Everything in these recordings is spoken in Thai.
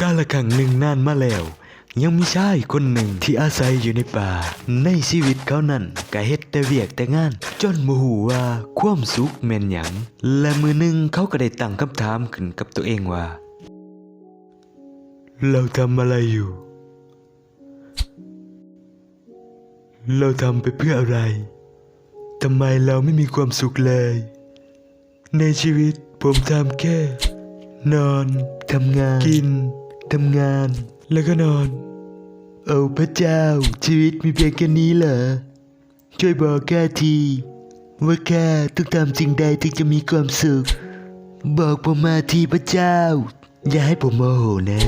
กาละครั้งหนึ่งนานมาแล้ว ยังมีชายคนหนึ่งที่อาศัยอยู่ในป่า ในชีวิตเขานั้นก็เฮ็ดแต่เวียกแต่งาน จนบ่ฮู้ว่าความสุขแม่นหยังและมือหนึ่งเขาก็ได้ตั้งคำถามขึ้นกับตัวเองว่า เราทำอะไรอยู่ เราทำไปเพื่ออะไรทำไมเราไม่มีความสุขเลย ในชีวิตผมทำแค่ นอนทำงานกิน ทำงานแล้วก็นอน โอ้พระเจ้า ชีวิตมีเพียงแค่นี้เหรอ ช่วยบอกข้าทีว่าข้าต้องทำสิ่งใดถึงจะมีความสุข บอกผมมาทีพระเจ้า อย่าให้ผมโมโหนะ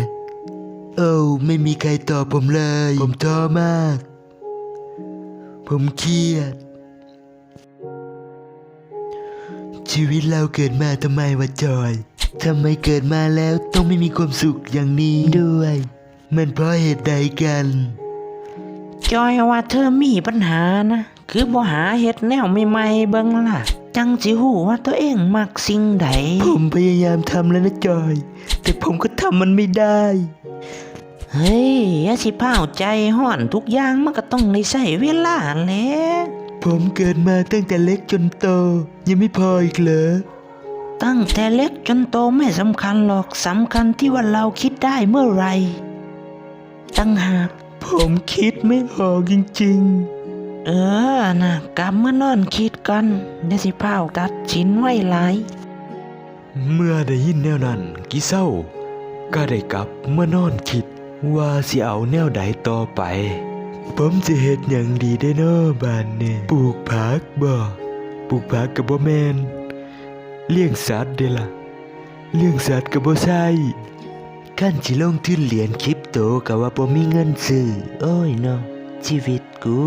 โอ้ไม่มีใครตอบผมเลย ผมท้อมาก ผมเครียด ชีวิตเราเกิดมาทำไมวะจอย ทำไมเกิดมาแล้วต้องไม่มีความสุขอย่างนี้ด้วย มันเพราะเหตุใดกัน จอยว่าเธอมีปัญหานะ คือบ่หาเฮ็ดแนวใหม่ๆเบิ่งล่ะ จังสิฮู้ว่าตัวเองมักสิ่งใด ผมพยายามทำแล้วนะจอย แต่ผมก็ทำมันไม่ได้ เฮ้ยอย่าสิพาวใจห้อนทุกอย่างมันก็ต้องได้ใช้เวลาแหละ ผมเกิดมาตั้งแต่เล็กจนโต ยังไม่พออีกเหรอ ตั้งแต่เล็กจนโตไม่สำคัญหรอกสำคัญที่ว่าเราคิดได้เมื่อไหรตั้งหากผมคิดไม่ออกจริงเออนะกลับเมื่อนอนคิดกันอย่าสิพาวตัดสินไว้หลายๆเมื่อได้ยินแนวนั้นกิเศร้า ก็ได้กลับเมื่อนอนคิดว่าสิเอาแนวใดต่อไป ผมจะเฮ็ดอย่างดีได้เนาะบ้านนี่ปลูกผักบ่ปลูกผักกับบ่แมน เลี้ยงสัตว์เดล่ะเลี้ยงสัตว์กับบ่ใช่ขั้นสิลงทุนเหรียญคริปโตก็ว่าบ่มีเงินซื้อโอ้ยเนาะชีวิตกู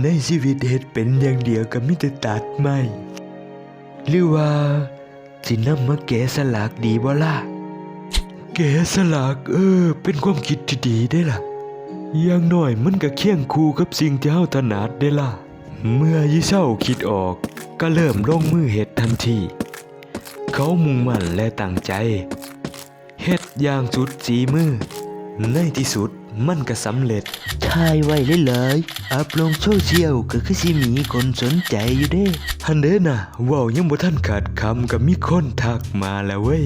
ในชีวิตเฮ็ดเป็นอย่างเดียวก็มีแต่ตัดไม้หรือว่าสินำมาแกะสลักดีบ่ล่ะแกะสลักเออ เป็นความคิดที่ดีได้ล่ะอย่างน้อยมันก็เคียงคู่กับสิ่งที่เฮาถนัดได้ล่ะ เมื่อยี่เศร้าคิดออกก็เริ่มลงมือเฮ็ดทันที เขามุ่งมั่นและตั้งใจเฮ็ดอย่างสุดสีมือ ในที่สุดมันก็สำเร็จถ่ายไว้เลยเลยอัพลงโซเชียลก็คือสิมีคนสนใจอยู่เด้ฮันเด้น่ะเว้ายังบ่ทันขาดคำก็มีคนทักมาแล้วเว้ย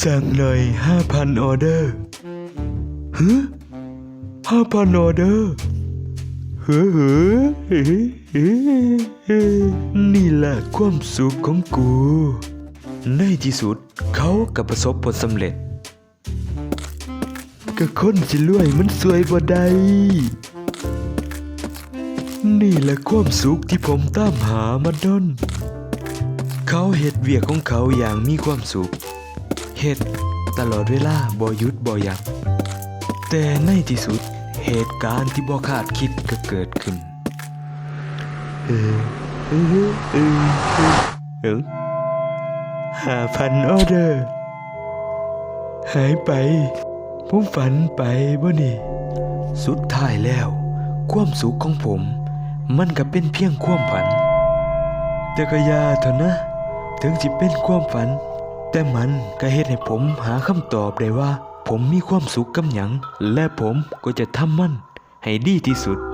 สั่งหน่อย 5,000 ออเดอร์ฮึ5,000 ออเดอร์ เฮ้เฮ้เฮ้นี่แหละความสุขของกู ในที่สุดเขาก็ประสบผลสำเร็จก็คนสิรวยมันสวยบ่ได้นี่แหละความสุขที่ผมตามหามาดนเขาเฮ็ดเวียกของเขาอย่างมีความสุขเฮ็ดตลอดเวลาบ่ยุดบ่ยักแต่ในที่สุด เหตุการณ์ที่บ่คาดคิดก็เกิดขึ้นเออเออเออเออเออห้าพันออเดอร์ หายไป ผมฝันไปบ่นี่ สุดท้ายแล้ว ความสุขของผม มันก็เป็นเพียงความฝัน แต่ก็อยาเถอะนะ ถึงสิเป็นความฝัน แต่มันก็เฮ็ดให้ผมหาคำตอบได้ว่า ผมมีความสุขกับหยัง และผมก็จะทำมันให้ดีที่สุด